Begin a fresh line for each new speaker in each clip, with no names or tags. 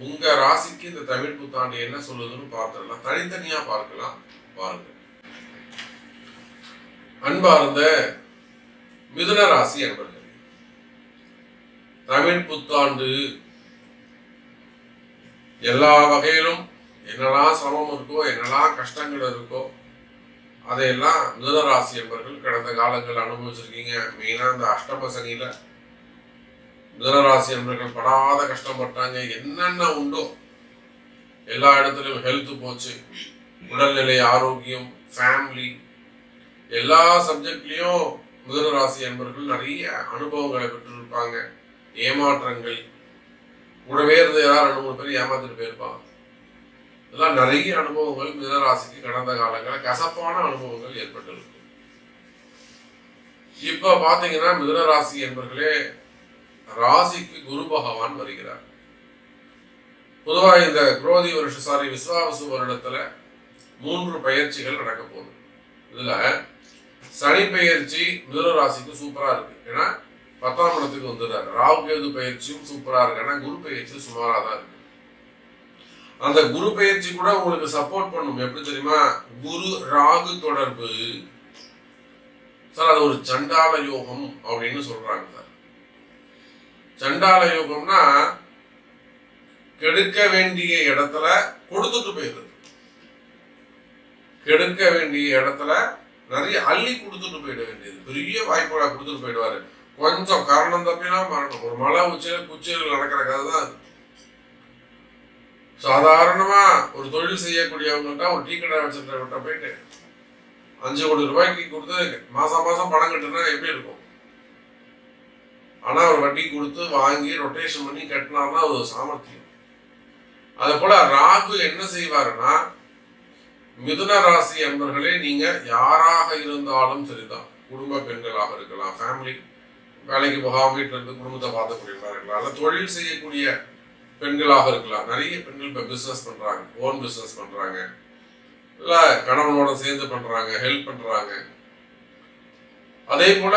உங்க ராசிக்கு இந்த தமிழ் புத்தாண்டு என்ன சொல்லுதுன்னு பார்த்துடலாம். தனித்தனியா பார்க்கலாம். பாருங்க. அன்பார்ந்த மிதுன ராசி என்பர்கள் தமிழ் புத்தாண்டு எல்லா வகையிலும் என்னெல்லாம் சிரமம் இருக்கோ என்னெல்லாம் கஷ்டங்கள் இருக்கோ அதையெல்லாம் மிதுன ராசி என்பர்கள் கடந்த காலங்கள் அனுபவிச்சிருக்கீங்க. மெயினா இந்த அஷ்டம மிதனராசி என்பர்கள் படாத கஷ்டப்பட்டாங்க. என்னென்ன உண்டோ எல்லா இடத்துலையும் ஹெல்த் போச்சு. உடல்நிலை ஆரோக்கியம் ஃபேமிலி எல்லா சப்ஜெக்ட்லயும் மிதனராசி என்பர்கள் நிறைய அனுபவங்களை பெற்றிருப்பாங்க. ஏமாற்றங்கள் கூடவே இருந்து யாரும் ரெண்டு மூணு பேர் ஏமாத்திட்டு போயிருப்பாங்க. இதெல்லாம் நிறைய அனுபவங்கள் மிதனராசிக்கு கடந்த காலங்களில் கசப்பான அனுபவங்கள் ஏற்பட்டிருக்கு. இப்போ பார்த்தீங்கன்னா மிதனராசி என்பர்களே ராசிக்கு குரு பகவான் வருகிறார். பொதுவா இந்த குரோதி வருஷ சாரி விஸ்வாவசு வருடத்துல மூன்று பயிற்சிகள் நடக்க போகுது. இதுல சனி பயிற்சி மிதுன ராசிக்கு சூப்பரா இருக்கு. ஏன்னா பத்தாம் இடத்துக்கு வந்துடுறாரு. ராகு கேது பயிற்சியும் சூப்பரா இருக்கு. ஆனா குரு பயிற்சி சுமாரா தான் இருக்கு. அந்த குரு பயிற்சி கூட உங்களுக்கு சப்போர்ட் பண்ணும். எப்படி தெரியுமா? குரு ராகு தொடர்பு. சார் அது ஒரு சண்டால யோகம் அப்படின்னு சொல்றாங்க சார். சண்டால யோகம்னா கெடுக்க வேண்டிய இடத்துல கொடுத்துட்டு போயிடுறது. கெடுக்க வேண்டிய இடத்துல நிறைய அள்ளி கொடுத்துட்டு போயிட வேண்டியது. பெரிய வாய்ப்புகளை கொடுத்துட்டு போயிடுவாரு. கொஞ்சம் காரணம் தப்பினா மரணம். ஒரு மலை உச்சியில் குச்சியில் நடக்கிற கதை தான் அது. சாதாரணமா ஒரு தொழில் செய்யக்கூடியவங்கள்ட்ட ஒரு டீ கடை வச்சுட்டு போயிட்டு அஞ்சு கோடி ரூபாய்க்கு கொடுத்து மாசம் மாசம் பணம் கட்டுனா எப்படி இருக்கும்? ஆனால் அவர் வட்டி கொடுத்து வாங்கி ரொட்டேஷன் பண்ணி கட்டினார்னா அது ஒரு சாமர்த்தியம். அதே போல ராகு என்ன செய்வாருன்னா மிதுன ராசி என்பர்களே நீங்க யாராக இருந்தாலும் சரிதான். குடும்ப பெண்களாக இருக்கலாம் ஃபேமிலி வேலைக்கு போகாம வீட்டுல இருந்து குடும்பத்தை பார்த்துக்கூடியவங்களா இருக்கலாம் அல்ல தொழில் செய்யக்கூடிய பெண்களாக இருக்கலாம். நிறைய பெண்கள் இப்போ பிஸ்னஸ் பண்றாங்க ஓன் பிஸ்னஸ் பண்றாங்க. இல்ல கணவனோட சேர்ந்து பண்றாங்க ஹெல்ப் பண்றாங்க. அதே போல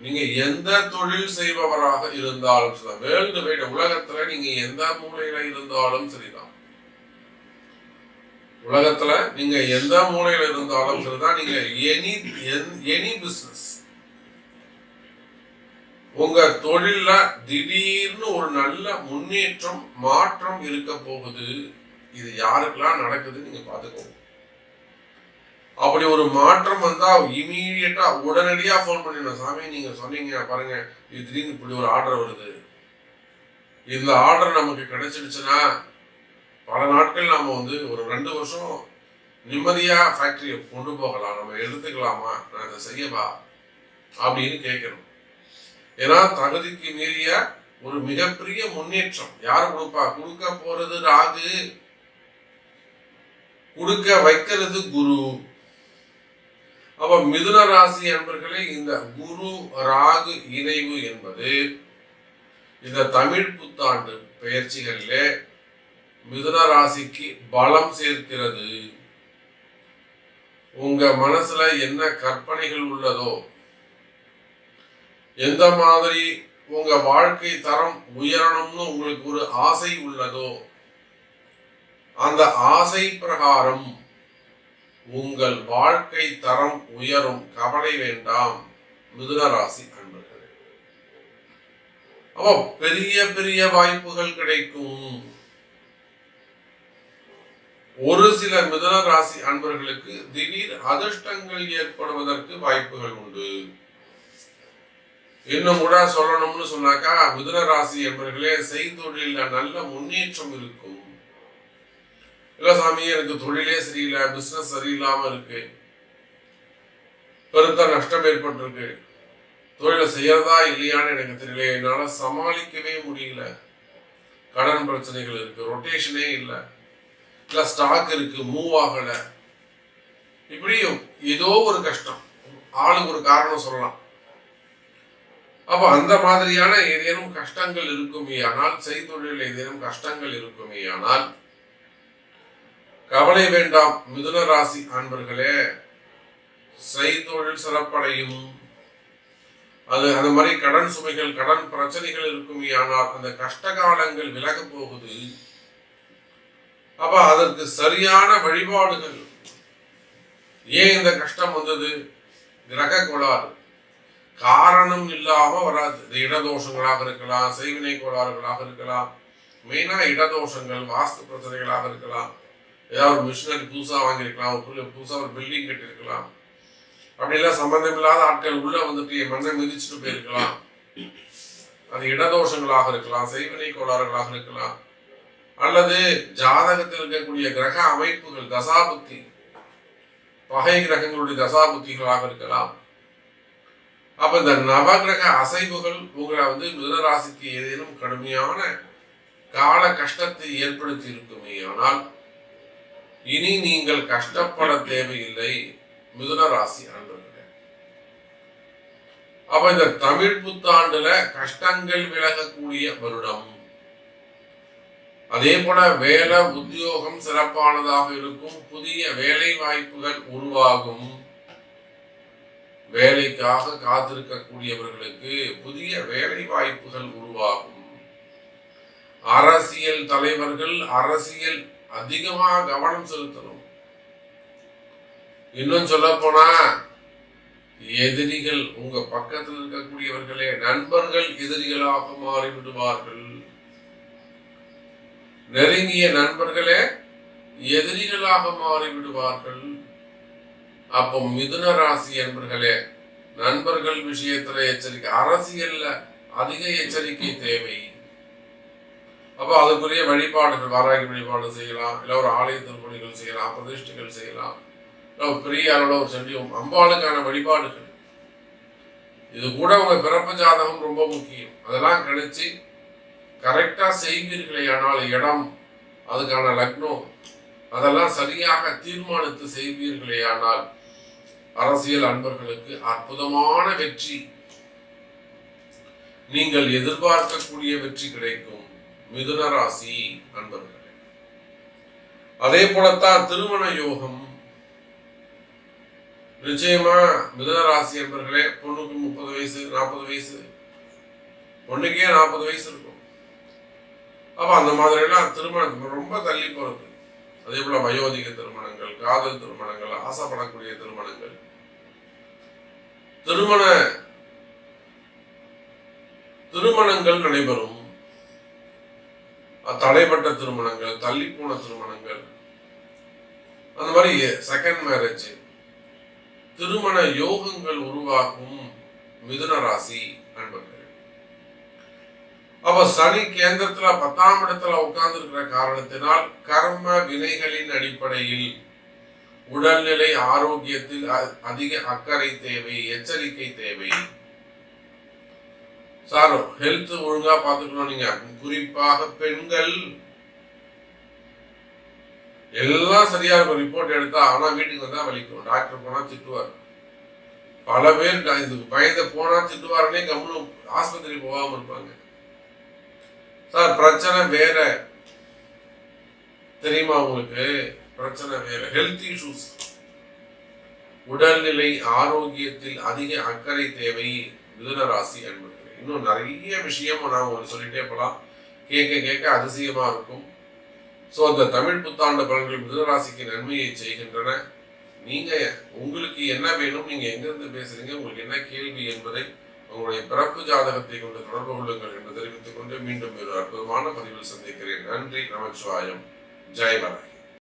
நீங்க எந்த தொழில் செய்பவராக இருந்தாலும் சரி வேர்ல்டு வைடு உலகத்துல நீங்க எந்த மூலையில இருந்தாலும் சரிதான். உலகத்துல நீங்க எந்த மூலையில இருந்தாலும் சரிதான். நீங்க எனி எனி பிசினஸ் உங்க தொழில்ல திடீர்னு ஒரு நல்ல முன்னேற்றம் மாற்றம் இருக்க போகுது. இது யாருக்கெல்லாம் நடக்குது நீங்க பாத்துக்கோங்க அப்படி ஒரு மாற்றம் வந்தா இமீடியட்டா உடனடியா ஃபோன் பண்ணிடணும் சாமி நீங்க சொன்னீங்க பாருங்க. இது திடீர்னு இப்படி ஒரு ஆர்டர் வருது. இந்த ஆர்டர் நமக்கு கிடைச்சிடுச்சுன்னா பல நாட்கள் நாம வந்து ஒரு ரெண்டு வருஷம் நிம்மதியா ஃபேக்டரியை கொண்டு போகலாம். நம்ம எடுத்துக்கலாமா? நான் இதை செய்யவா? அப்படின்னு கேட்கணும். ஏன்னா தகுதிக்கு மீறிய ஒரு மிகப்பெரிய முன்னேற்றம். யார் கொடுப்பா? கொடுக்க போறது ராகு. கொடுக்க வைக்கிறது குரு. அப்ப மிதுன ராசி அன்பர்களே இந்த குரு ராகு இணைவு என்பது இந்த தமிழ் புத்தாண்டு பெயர்ச்சிகளிலே மிதுன ராசிக்கு பலம் சேர்க்கிறது. உங்க மனசுல என்ன கற்பனைகள் உள்ளதோ எந்த மாதிரி உங்க வாழ்க்கை தரம் உயரணும்னு உங்களுக்கு ஒரு ஆசை உள்ளதோ அந்த ஆசை பிரகாரம் உங்கள் வாழ்க்கை தரம் உயரும் கவலை வேண்டாம் மிதுன ராசி அன்பர்களே. அப்போ பெரிய பெரிய வாய்ப்புகள் கிடைக்கும். ஒரு சில மிதுன ராசி அன்பர்களுக்கு திடீர் அதிர்ஷ்டங்கள் ஏற்படுவதற்கு வாய்ப்புகள் உண்டு. இன்னும் கூட சொல்லணும்னு சொன்னாக்கா மிதுன ராசி என்பவர்களே செய்தொழில நல்ல முன்னேற்றம் இருக்கும். இல்ல சாமி எனக்கு தொழிலே சரியில்லை பிசினஸ் சரியில்லாம இருக்கு. பெருத்த நஷ்டம் ஏற்பட்டிருக்கு. தொழிலை செய்யறதா இல்லையான்னு எனக்கு தெரியல என்னால சமாளிக்கவே முடியல. கடன் பிரச்சனைகள் இருக்கு ரொட்டேஷனே இல்லை. இல்ல ஸ்டாக் இருக்கு மூவ் ஆகல. இப்படியும் ஏதோ ஒரு கஷ்டம். ஆளுக்கு ஒரு காரணம் சொல்லலாம். அப்ப அந்த மாதிரியான ஏதேனும் கஷ்டங்கள் இருக்குமே. ஆனால் செய்தொழில் ஏதேனும் கஷ்டங்கள் இருக்குமே. ஆனால் கவலை வேண்டாம் மிதுன ராசி அன்பர்களே. செய்தொழில் சிறப்படையும். அது அந்த மாதிரி கடன் சுமைகள் கடன் பிரச்சனைகள் இருக்கும் ஆனால் அந்த கஷ்ட காலங்கள் விலக போகுது. அப்ப அதற்கு சரியான வழிபாடுகள். ஏன் இந்த கஷ்டம் வந்தது? கிரக கோளாறு. காரணம் இல்லாம வராது. இடதோஷங்களாக இருக்கலாம் செய்வினை கோளாறுகளாக இருக்கலாம். மெயினா இடதோஷங்கள் வாஸ்து பிரச்சனைகளாக இருக்கலாம். ஏதாவது ஒரு மிஷினரி புதுசா வாங்கியிருக்கலாம் ஒரு புதுசாக புதுசா ஒரு பில்டிங் கட்டியிருக்கலாம். அப்படிலாம் சம்பந்தம் இல்லாத ஆட்கள் உள்ள வந்துட்டு என் மண்ணை மிதிச்சுட்டு போயிருக்கலாம். அது இடதோஷங்களாக இருக்கலாம் செய்வினை கோளாறுகளாக இருக்கலாம். அல்லது ஜாதகத்தில் இருக்கக்கூடிய கிரக அமைப்புகள் தசாபுத்தி. பகை கிரகங்களுடைய தசாபுத்திகளாக இருக்கலாம். அப்ப இந்த நவகிரக அசைவுகள் உங்களை வந்து மிதனராசிக்கு ஏதேனும் கடுமையான கால கஷ்டத்தை ஏற்படுத்தி இருக்குமே ஆனால் இனி நீங்கள் கஷ்டப்பட தேவையில்லை. மிதுன ராசி அன்பர்களே. அப்ப இந்த தமிழ் புத்தாண்டுல கஷ்டங்கள் விலகக்கூடிய வருடம். அதே போல வேலை உத்தியோகம் சிறப்பானதாக இருக்கும். புதிய வேலை வாய்ப்புகள் உருவாகும். வேலைக்காக காத்திருக்கக்கூடியவர்களுக்கு புதிய வேலை வாய்ப்புகள் உருவாகும். அரசியல் தலைவர்கள் அரசியல் அதிகமா கவனம் செலுத்தணும். இன்னும் சொல்ல போனா எதிரிகள் உங்க பக்கத்தில் இருக்கக்கூடியவர்களே நண்பர்கள் எதிரிகளாக மாறிவிடுவார்கள். நெருங்கிய நண்பர்களே எதிரிகளாக மாறிவிடுவார்கள். அப்போ மிதுன ராசி என்பர்களே நண்பர்கள் விஷயத்துல எச்சரிக்கை அரசியல்ல அதிக எச்சரிக்கை தேவை. அப்போ அதுக்குரிய வழிபாடுகள் வாராகி வழிபாடு செய்யலாம். இல்லை ஒரு ஆலய திருப்பணிகள் செய்யலாம் பிரதிஷ்டைகள் செய்யலாம். இல்லை பெரிய அளவுல ஒரு செடியும் அம்பாளுக்கான வழிபாடுகள். இது கூட உங்க பிறப்பு ஜாதகம் ரொம்ப முக்கியம். அதெல்லாம் கணிச்சு கரெக்டா செய்வீர்களே ஆனால் இடம் அதுக்கான லக்னம் அதெல்லாம் சரியாக தீர்மானித்து செய்வீர்களே ஆனால் அரசியல் அன்பர்களுக்கு அற்புதமான வெற்றி. நீங்கள் எதிர்பார்க்கக்கூடிய வெற்றி கிடைக்கும். மிதுன ராசி அன்பர்களே. அதே போலத்தான் திருமண யோகம். நிச்சயமா மிதுன ராசி அன்பர்களே பொண்ணுக்கு முப்பது வயசு நாற்பது வயசு. பொண்ணுக்கே நாற்பது வயசு இருக்கும். அப்ப அந்த மாதிரி எல்லாம் திருமணம் ரொம்ப தள்ளி போறது. அதே போல வயோதிக திருமணங்கள் காதல் திருமணங்கள் ஆசைப்படக்கூடிய திருமணங்கள். திருமண திருமணங்கள் நடைபெறும். தடைப்பட்ட திருமணங்கள் தள்ளி போன திருமணங்கள். அந்த மாதிரி செகண்ட் மேரேஜ் திருமண யோகங்கள் உருவாகும் மிதுன ராசி நண்பர்கள் அப்ப சனி கேந்திரத்துல பத்தாம் இடத்துல உட்கார்ந்து இருக்கிற காரணத்தினால் கர்ம வினைகளின் அடிப்படையில் உடல்நிலை ஆரோக்கியத்தில் அ- அதிக அக்கறை தேவை எச்சரிக்கை தேவை. சாரும் ஹெல்த் ஒழுங்கா பாத்துக்கணும் நீங்க. குறிப்பாக பெண்கள். எல்லாம் சரியா இருக்கும். ரிப்போர்ட் எடுத்தா ஆனா வீட்டுக்கு வந்தா வலிக்கும். டாக்டர் போனா திட்டுவார். பல பேர் இதுக்கு பயந்து போனா திட்டுவாருன்னே கம்முனு ஆஸ்பத்திரி போகாம இருப்பாங்க. சார் பிரச்சனை வேற. தெரியுமா உங்களுக்கு? பிரச்சனை வேற. ஹெல்த் இஷ்யூஸ் உடல்நிலை ஆரோக்கியத்தில் அதிக அக்கறை தேவை மிதுன ராசி என்பது இன்னும் நிறைய விஷயம் நான் ஒன்று சொல்லிகிட்டே போகலாம் கேட்க கேட்க அதிசயமாக இருக்கும். ஸோ அந்த தமிழ் புத்தாண்டு பலன்கள் மிதுனராசிக்கு நன்மையை செய்கின்றன. நீங்கள் உங்களுக்கு என்ன வேணும் நீங்கள் எங்கேருந்து பேசுகிறீங்க உங்களுக்கு என்ன கேள்வி என்பதை உங்களுடைய பிறப்பு ஜாதகத்தை கொண்டு தொடர்பு கொள்ளுங்கள் என்று தெரிவித்துக் கொண்டு மீண்டும் ஒரு அற்புதமான பதிவில் சந்திக்கிறேன். நன்றி நமச்சிவாயம். ஜெய்